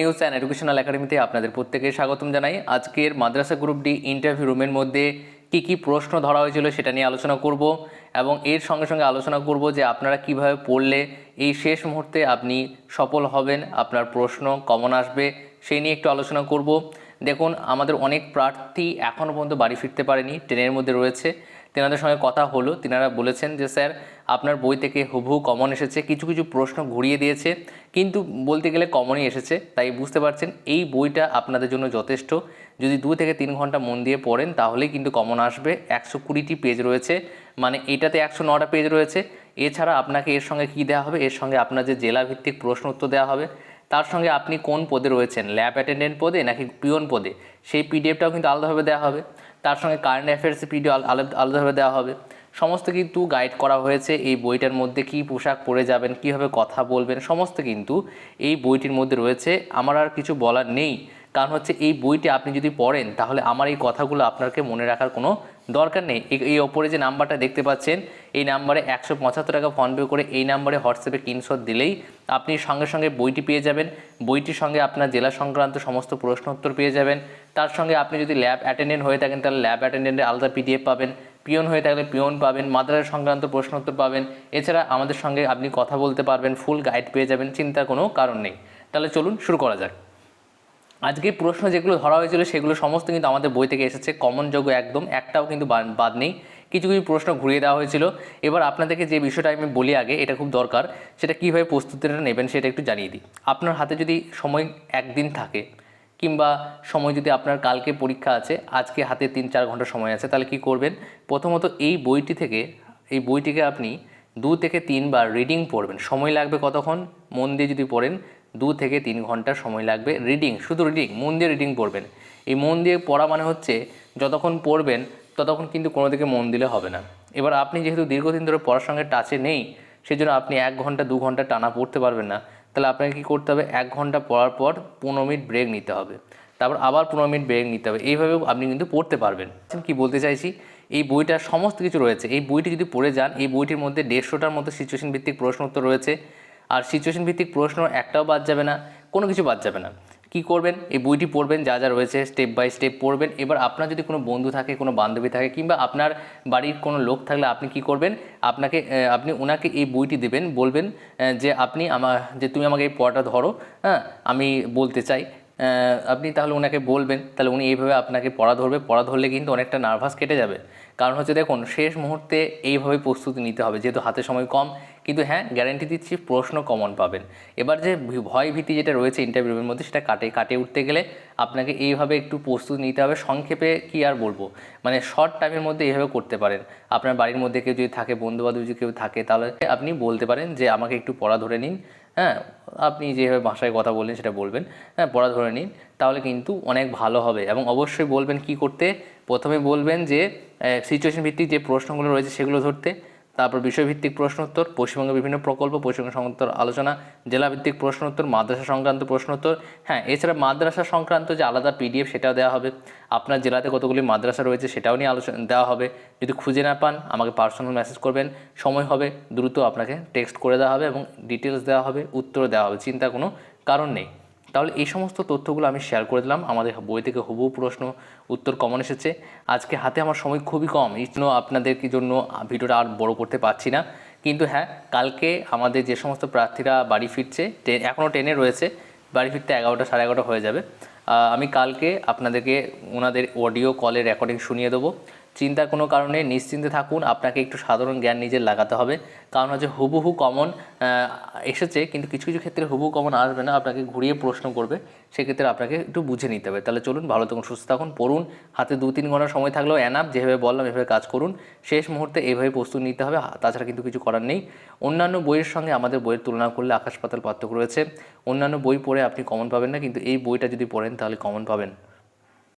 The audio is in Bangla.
নিউজ অ্যান্ড এডুকেশনাল একাডেমিতে আপনাদের প্রত্যেকে স্বাগতম জানাই। আজকের মাদ্রাসা গ্রুপ ডি ইন্টারভিউ রুমের মধ্যে কি কি প্রশ্ন ধরা হয়েছিল সেটা নিয়ে আলোচনা করব এবং এর সঙ্গে সঙ্গে আলোচনা করব যে আপনারা কীভাবে পড়লে এই শেষ মুহূর্তে আপনি সফল হবেন, আপনার প্রশ্ন কমন আসবে সেই নিয়ে একটু আলোচনা করব। দেখুন, আমাদের অনেক প্রার্থী এখনও পর্যন্ত বাড়ি ফিরতে পারেনি, ট্রেনের মধ্যে রয়েছে। তেনাদের সঙ্গে কথা হলো। তিনারা বলেছেন যে, স্যার, আপনার বই থেকে হুবহু কমন এসেছে। কিছু কিছু প্রশ্ন ঘুরিয়ে দিয়েছে। কিন্তু বলতে গেলে কমনই এসেছে। তাই বুঝতে পারছেন, এই বইটা আপনাদের জন্য যথেষ্ট। যদি দু থেকে তিন ঘণ্টা মন দিয়ে পড়েন, তাহলেই কিন্তু কমন আসবে। একশো কুড়িটি পেজ রয়েছে। মানে এটাতে একশো নটা পেজ রয়েছে। এছাড়া আপনাকে এর সঙ্গে কী দেওয়া হবে? এর সঙ্গে আপনার যে জেলাভিত্তিক প্রশ্ন উত্তর দেওয়া হবে। তার সঙ্গে আপনি কোন পদে রয়েছেন? ল্যাব অ্যাটেন্ডেন্ট পদে নাকি পিওন পদে? সেই পিডিএফটাও কিন্তু আলাদাভাবে দেওয়া হবে। তার সঙ্গে কারেন্ট অ্যাফেয়ার্সের আলাদা আলাদাভাবে দেওয়া হবে। সমস্ত কিন্তু গাইড করা হয়েছে এই বইটার মধ্যে কি পোশাক পরে যাবেন, কীভাবে কথা বলবেন, সমস্ত কিন্তু এই বইটির মধ্যে রয়েছে। আমার আর কিছু বলার নেই। কারণ হচ্ছে এই বইটি আপনি যদি পড়েন, তাহলে আমার এই কথাগুলো আপনাকে মনে রাখার কোনো দরকার নেই। এই- ওপরে যে নাম্বারটা দেখতে পাচ্ছেন, এই নাম্বারে একশো পঁচাত্তর টাকা ফোনপে করে এই নাম্বারে হোয়াটসঅ্যাপে স্ক্রিনশট দিলেই আপনি সঙ্গে সঙ্গে বইটি পেয়ে যাবেন। বইটির সঙ্গে আপনার জেলা সংক্রান্ত সমস্ত প্রশ্ন উত্তর পেয়ে যাবেন। তার সঙ্গে আপনি যদি ল্যাব অ্যাটেন্ডেন্ট হয়ে থাকেন, তাহলে ল্যাব অ্যাটেন্ডেন্টের আলাদা পিডিএফ পাবেন। পিয়ন হয়ে থাকলে পিয়ন পাবেন। মাদ্রাসা সংক্রান্ত প্রশ্ন উত্তর পাবেন। এছাড়া আমাদের সঙ্গে আপনি কথা বলতে পারবেন, ফুল গাইড পেয়ে যাবেন, চিন্তার কোনো কারণ নেই। তাহলে চলুন শুরু করা যাক। আজকে প্রশ্ন যেগুলো ধরা হয়েছিল সেগুলো সমস্ত কিন্তু আমাদের বই থেকে এসেছে। কমন যোগ্য একদম, একটাও কিন্তু বাদ নেই। কিছু কিছু প্রশ্ন ঘুরিয়ে দেওয়া হয়েছিল। এবার আপনাদেরকে যে বিষয়টা আমি বলি আগে, এটা খুব দরকার, সেটা কীভাবে প্রস্তুতিটা নেবেন সেটা একটু জানিয়ে দিই। আপনার হাতে যদি সময় একদিন থাকে, কিংবা সময় যদি আপনার কালকে পরীক্ষা আছে, আজকে হাতে তিন চার ঘণ্টা সময় আছে, তাহলে কি করবেন? প্রথমত এই বইটি থেকে, এই বইটিকে আপনি দু থেকে তিনবার রিডিং পড়বেন। সময় লাগবে কতক্ষণ? মন দিয়ে যদি পড়েন দু থেকে তিন ঘণ্টা সময় লাগবে রিডিং শুধু রিডিং মন দিয়ে রিডিং পড়বেন। এই মন দিয়ে পড়া মানে হচ্ছে যতক্ষণ পড়বেন, ততক্ষণ কিন্তু কোনো দিকে মন দিলে হবে না। এবার আপনি যেহেতু দীর্ঘদিন ধরে পড়ার সঙ্গে টাচে নেই, সেজন্য আপনি এক ঘণ্টা, দু ঘণ্টা টানা পড়তে পারবেন না। তাহলে আপনাকে কী করতে হবে? এক ঘণ্টা পড়ার পর পনেরো মিনিট ব্রেক নিতে হবে। তারপর আবার পনেরো মিনিট ব্রেক নিতে হবে। এইভাবেও আপনি কিন্তু পড়তে পারবেন। কি বলতে চাইছি? এই বইটার সমস্ত কিছু রয়েছে। এই বইটি যদি পড়ে যান, এই বইটির মধ্যে দেড়শোটার মতো সিচুয়েশন ভিত্তিক প্রশ্ন উত্তর রয়েছে। আর সিচুয়েশন ভিত্তিক প্রশ্ন একটাও বাদ যাবে না, কোনো কিছু বাদ যাবে না। কি করবেন? এই বইটি পড়বেন, যা যা রয়েছে স্টেপ বাই স্টেপ পড়বেন। এবার আপনার যদি কোনো বন্ধু থাকে, কোনো বান্ধবী থাকে, কিংবা আপনার বাড়ির কোনো লোক থাকলে আপনি কি করবেন? আপনাকে আপনি ওনাকে এই বইটি দেবেন, বলবেন যে আপনি আমার যে তুমি আমাকে এই পড়াটা ধরো হ্যাঁ আমি বলতে চাই। আপনি তাহলে ওনাকে বলবেন, তাহলে উনি এইভাবে আপনাকে পড়া ধরবে। পড়া ধরলে কিন্তু অনেকটা নার্ভাস কেটে যাবে। কারণ হচ্ছে দেখুন, শেষ মুহূর্তে এইভাবে প্রস্তুতি নিতে হবে, যেহেতু হাতে সময় কম কিন্তু হ্যাঁ গ্যারান্টি দিচ্ছি, প্রশ্ন কমন পাবেন। এবার যে ভয় ভীতি যেটা রয়েছে ইন্টারভিউয়ের মধ্যে, সেটা কাটে কাটে উঠতে গেলে আপনাকে এইভাবে একটু প্রস্তুতি নিতে হবে। সংক্ষেপে কি আর বলব? মানে শর্ট টাইমের মধ্যে এইভাবে করতে পারেন। আপনার বাড়ির মধ্যে কেউ যদি থাকে বন্ধু বান্ধব যদি কেউ থাকে, তাহলে আপনি বলতে পারেন যে, আমাকে একটু পড়া ধরে নিন। হ্যাঁ আপনি যেভাবে ভাষায় কথা বললেন, সেটা বলবেন। হ্যাঁ পড়া ধরে নিন, তাহলে কিন্তু অনেক ভালো হবে। এবং অবশ্যই বলবেন কি করতে? প্রথমে বলবেন যে সিচুয়েশন ভিত্তিক যে প্রশ্নগুলো রয়েছে, সেগুলো ধরতে। তারপর বিষয়ভিত্তিক প্রশ্নোত্তর, পশ্চিমবঙ্গের বিভিন্ন প্রকল্প, পশ্চিমবঙ্গ সংক্রান্ত আলোচনা, জেলাভিত্তিক প্রশ্নোত্তর, মাদ্রাসা সংক্রান্ত প্রশ্নোত্তর। হ্যাঁ এছাড়া মাদ্রাসা সংক্রান্ত যে আলাদা পিডিএফ সেটাও দেওয়া হবে। আপনার জেলাতে কতগুলি মাদ্রাসা রয়েছে সেটাও নিয়ে আলোচনা, দেওয়া হবে। যদি খুঁজে না পান, আমাকে পার্সোনাল মেসেজ করবেন। সময় হবে, দ্রুত আপনাকে টেক্সট করে দেওয়া হবে এবং ডিটেলস দেওয়া হবে উত্তর দেওয়া হবে। চিন্তা কোনো কারণ নেই। তাহলে এই সমস্ত তথ্যগুলো আমি শেয়ার করে দিলাম। আমাদের বই থেকে হুবহু প্রশ্ন, উত্তর কমন এসেছে। আজকে হাতে আমার সময় খুবই কম। এই জন্য আপনাদের কি জন্য ভিডিওটা আর বড় করতে পারছি না। কিন্তু হ্যাঁ কালকে আমাদের যে সমস্ত প্রার্থীরা বাড়ি ফিরছে ট্রেন এখনও ট্রেনে রয়েছে, বাড়ি ফিরতে এগারোটা সাড়ে এগারোটা হয়ে যাবে। আমি কালকে আপনাদেরকে ওনাদের অডিও কলের রেকর্ডিং শুনিয়ে দেবো। চিন্তার কোনো কারণে নিশ্চিন্তে থাকুন, আপনাকে একটু সাধারণ জ্ঞান নিজের লাগাতে হবে। কারণ হচ্ছে হুবহু কমন এসেছে, কিন্তু কিছু কিছু ক্ষেত্রে হুবহু কমন আসবে না, আপনাকে ঘুরিয়ে প্রশ্ন করবে। সেক্ষেত্রে আপনাকে একটু বুঝে নিতে হবে। তাহলে চলুন, ভালো থাকুন, সুস্থ থাকুন, পড়ুন। হাতে দু তিন ঘণ্টা সময় থাকলেও অ্যানাপ যেভাবে বললাম, এভাবে কাজ করুন। শেষ মুহূর্তে এইভাবে প্রস্তুত নিতে হবে তাছাড়া কিন্তু কিছু করার নেই। অন্যান্য বইয়ের সঙ্গে আমাদের বইয়ের তুলনা করলে আকাশ পাতাল পার্থক্য রয়েছে। অন্যান্য বই পড়ে আপনি কমন পাবেন না, কিন্তু এই বইটা যদি পড়েন, তাহলে কমন পাবেন।